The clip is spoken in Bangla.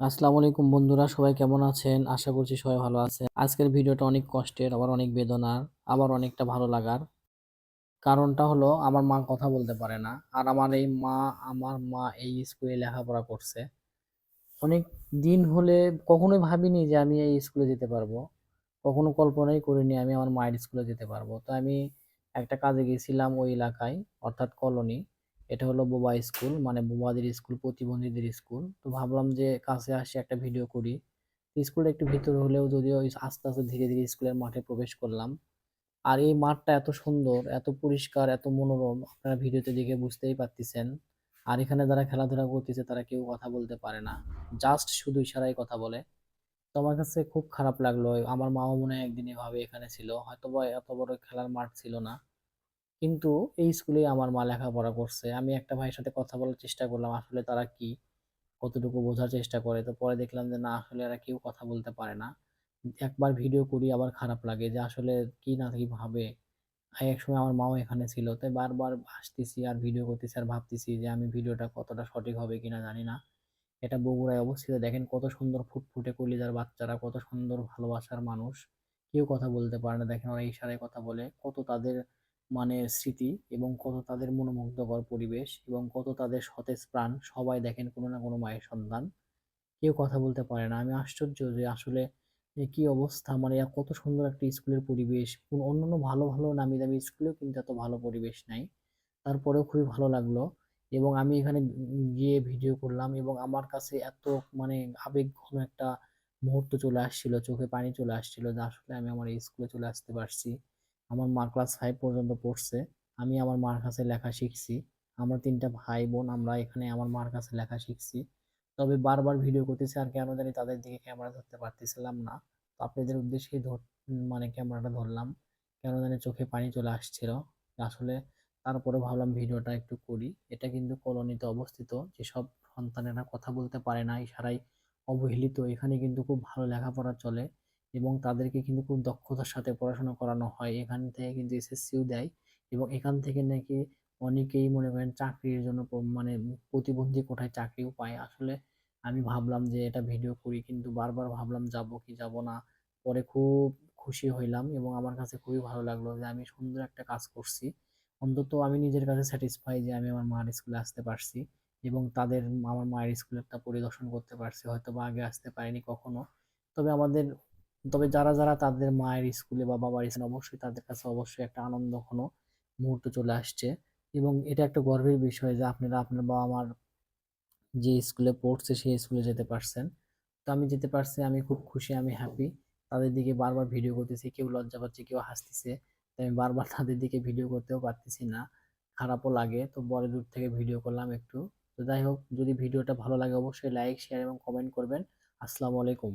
আসসালামু আলাইকুম বন্ধুরা, সবাই কেমন আছেন? আশা করছি সবাই ভালো আছেন। আজকের ভিডিওটা অনেক কষ্টের, আবার অনেক বেদনার, আবার অনেকটা ভালো লাগার। কারণটা হলো, আমার মা কথা বলতে পারে না, আর আমার এই মা, আমার মা এই স্কুলে লেখাপড়া করছে। অনেক দিন হলে কখনোই ভাবিনি যে আমি এই স্কুলে যেতে পারব। কখনো কল্পনাই করিনি আমি আমার মায়ের স্কুলে যেতে পারব। তো আমি একটা কাজে গেছিলাম ওই এলাকায়, অর্থাৎ কলোনি। এটা হলো বোবা স্কুল মানে বোবাদের স্কুল, প্রতিবন্ধীদের স্কুল। তো ভাবলাম যে কাছে আসি একটা ভিডিও করি। স্কুলটা একটু ভিতরে হলেও যদিও আস্তে আস্তে ধীরে ধীরে স্কুলের মাঠে প্রবেশ করলাম। আর এই মাঠটা এত সুন্দর, এত পরিষ্কার, এত মনোরম, আপনারা ভিডিওতে দেখে বুঝতেই পারতেছেন। আর এখানে যারা খেলাধুলা করতেছে তারা কেউ কথা বলতে পারে না। জাস্ট শুধু ইশারায় কথা বলে। তো আমার কাছে খুব খারাপ লাগল। আমার মাও মনে হয় একদিন এভাবে এখানে ছিল। হয়তো বা এত বড় খেলার মাঠ ছিল না। কিন্তু এই স্কুলেই আমার মা লেখাপড়া করছে। আমি একটা ভাইয়ের সাথে কথা বলার চেষ্টা করলাম, আসলে তারা কি? কতটুকু বোঝার চেষ্টা করে? তো পরে দেখলাম যে, না, আসলে এরা কেউ কথা বলতে পারে না। একবার ভিডিও করি, আবার খারাপ লাগে যে, আসলে কি না কি ভাবে? আর একসময় আমার মাও এখানে ছিল তাই বারবার আসতেছি আর ভিডিও করতেছি আর ভাবতেছি যে, আমি ভিডিওটা কতটা সঠিক হবে কিনা জানি না। এটা বগুড়ায় অবস্থিত। দেখেন কত সুন্দর ফুটফুটে কলিজার বাচ্চারা, কত সুন্দর ভালোবাসার মানুষ। কেউ কথা বলতে পারে না। দেখেন ওরা ইশারায় কথা বলে। কত তাদের মানে স্মৃতি এবং কত তাদের মনোমুগ্ধকর পরিবেশ এবং কত তাদের সতেজ প্রাণ সবাই দেখেন কোনো না কোনো মায়ের সন্তান কেউ কথা বলতে পারে না। আমি আশ্চর্য যে আসলে কি অবস্থা মানে কত সুন্দর একটা স্কুলের পরিবেশ অন্যান্য ভালো ভালো নামি দামি স্কুলেও কিন্তু এত ভালো পরিবেশ নাই। তারপরেও খুবই ভালো লাগল এবং আমি এখানে গিয়ে ভিডিও করলাম এবং আমার কাছে এত মানে আবেগ ঘন একটা মুহূর্ত চলে আসছিল, চোখে পানি চলে আসছিল যে আসলে আমি আমার এই স্কুলে চলে আসতে পারছি। আমার মা ক্লাস ফাইভ পর্যন্ত পড়ছে, আমি আমার মার কাছে লেখা শিখছি। আমরা তিনটা ভাই বোন, আমরা এখানে আমার মার কাছে লেখা শিখছি। তবে বারবার ভিডিও করতেছি আর কেন জানি তাদের দিকে ক্যামেরা ধরতে পারতেছিলাম না। তো আপনাদের উদ্দেশ্যেই ধর মানে ক্যামেরাটা ধরলাম। কেন জানি চোখে পানি চলে আসছিল। আসলে তারপরে ভাবলাম ভিডিওটা একটু করি। এটা কিন্তু কলোনিতে অবস্থিত। যেসব সন্তানেরা কথা বলতে পারে না, ইশারায় অবহেলিত। এখানে কিন্তু খুব ভালো লেখাপড়া চলে। এবং তাদেরকে কিন্তু খুব দক্ষতার সাথে পড়াশোনা করানো হয়। এখান থেকে কিন্তু এসএসসিও দেয় এবং এখান থেকে নাকি অনেকেই মনে করেন চাকরির জন্য মানে প্রতিবন্ধী কোঠায় চাকরিও পায়। আসলে আমি ভাবলাম যে এটা ভিডিও করি কিন্তু বারবার ভাবলাম যাব কি যাব না। পরে খুব খুশি হইলাম এবং আমার কাছে খুবই ভালো লাগল যে আমি সুন্দর একটা কাজ করছি। অন্তত আমি নিজের কাছে স্যাটিসফাই যে আমি আমার মার স্কুলে আসতে পারছি এবং তাদের, আমার মায়ের স্কুলেরটা পরিদর্শন করতে পারছি। হয়তো বা আগে আসতে পারিনি কখনো। তবে আমাদের তবে যারা যারা তাদের মায়ের স্কুলে বা বাবার স্কুলে অবশ্যই তাদের কাছে অবশ্যই একটা আনন্দ ঘন মুহূর্ত চলে আসছে। এবং এটা একটা গর্বের বিষয় যে আপনারা আপনার বাবা মার যে স্কুলে পড়ছে সেই স্কুলে যেতে পারছেন। তো আমি যেতে পারছি, আমি খুব খুশি, আমি হ্যাপি তাদের দিকে বারবার ভিডিও করতেছি, কেউ লজ্জা পাচ্ছে, কেউ হাসতেছে। আমি বারবার তাদের দিকে ভিডিও করতেও পারতেছি না, খারাপও লাগে। তো বড় দূর থেকে ভিডিও করলাম একটু। তো যাই হোক, যদি ভিডিওটা ভালো লাগে অবশ্যই লাইক শেয়ার এবং কমেন্ট করবেন। আসসালামু আলাইকুম।